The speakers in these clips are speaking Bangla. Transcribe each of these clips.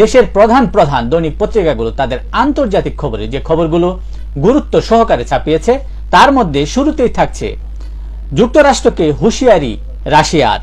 দেশের প্রধান প্রধান দৈনিক পত্রিকাগুলো তাদের আন্তর্জাতিক খবরে যে খবরগুলো গুরুত্ব সহকারে ছাপিয়েছে, তার মধ্যে শুরুতেই থাকছে, যুক্তরাষ্ট্রকে হুঁশিয়ারি রাশিয়ার।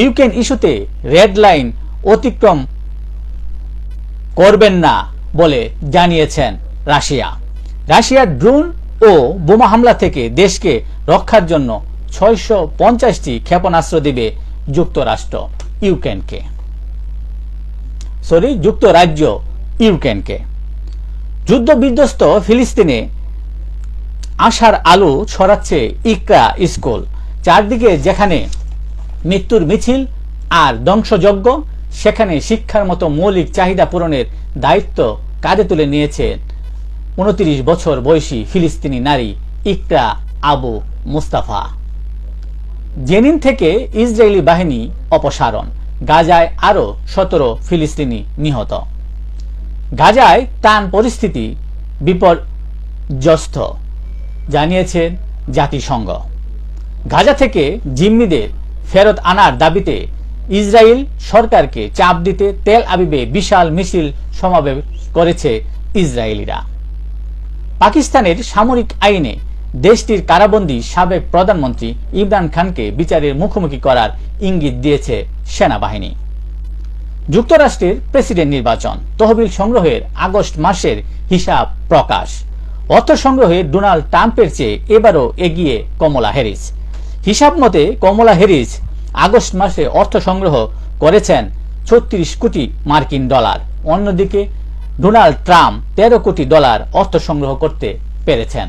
ইউক্রেন ইস্যুতে রেড লাইন অতিক্রম করবেন না বলে জানিয়েছেন রাশিয়া। রাশিয়ার ড্রোন ও বোমা হামলা থেকে দেশকে রক্ষার জন্য ছয়শো পঞ্চাশটি ক্ষেপণাস্ত্র দেবে যুক্তরাষ্ট্র ইউক্রেনকে। সরি, যুক্তরাজ্য ইউক্রেনকে। যুদ্ধ বিধ্বস্ত ফিলিস্তিনে আশার আলো ছড়াচ্ছে ইকরা স্কুল চারদিকে যেখানে মৃত্যুর মিছিল আর ধ্বংসযজ্ঞ, সেখানে শিক্ষার মতো মৌলিক চাহিদা পূরণের দায়িত্ব কাঁধে তুলে নিয়েছেন উনত্রিশ বছর বয়সী ফিলিস্তিনি নারী ইকরা আবু মুস্তাফা। জেনিন থেকে ইসরায়েলি বাহিনী অপসারণ। গাজায় আরও সতেরো ফিলিস্তিনি নিহত। গাজায় টান পরিস্থিতি বিপর্যস্ত, জানিয়েছেন জাতিসংঘ। গাজা থেকে জিম্মিদের ফেরত আনার দাবিতে ইসরায়েল সরকারকে চাপ দিতে তেল আবিবে বিশাল মিছিল সমাবেশ করেছে ইসরায়েলিরা। পাকিস্তানের সামরিক আইনে দেশটির কারাবন্দী সাবেক প্রধানমন্ত্রী ইমরান খানকে বিচারের মুখোমুখি করার ইঙ্গিত দিয়েছে সেনাবাহিনী। যুক্তরাষ্ট্রের প্রেসিডেন্ট নির্বাচন, তহবিল সংগ্রহের আগস্ট মাসের হিসাব প্রকাশ। অর্থ সংগ্রহে ডোনাল্ড ট্রাম্পের চেয়ে এবারও এগিয়ে কমলা হ্যারিস। হিসাব মতে, কমলা হ্যারিস আগস্ট মাসে অর্থ সংগ্রহ করেছেন ছত্রিশ কোটি মার্কিন ডলার। অন্যদিকে, ডোনাল্ড ট্রাম্প তেরো কোটি ডলার অর্থ সংগ্রহ করতে পেরেছেন।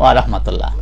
ওয়া রাহমাতুল্লাহ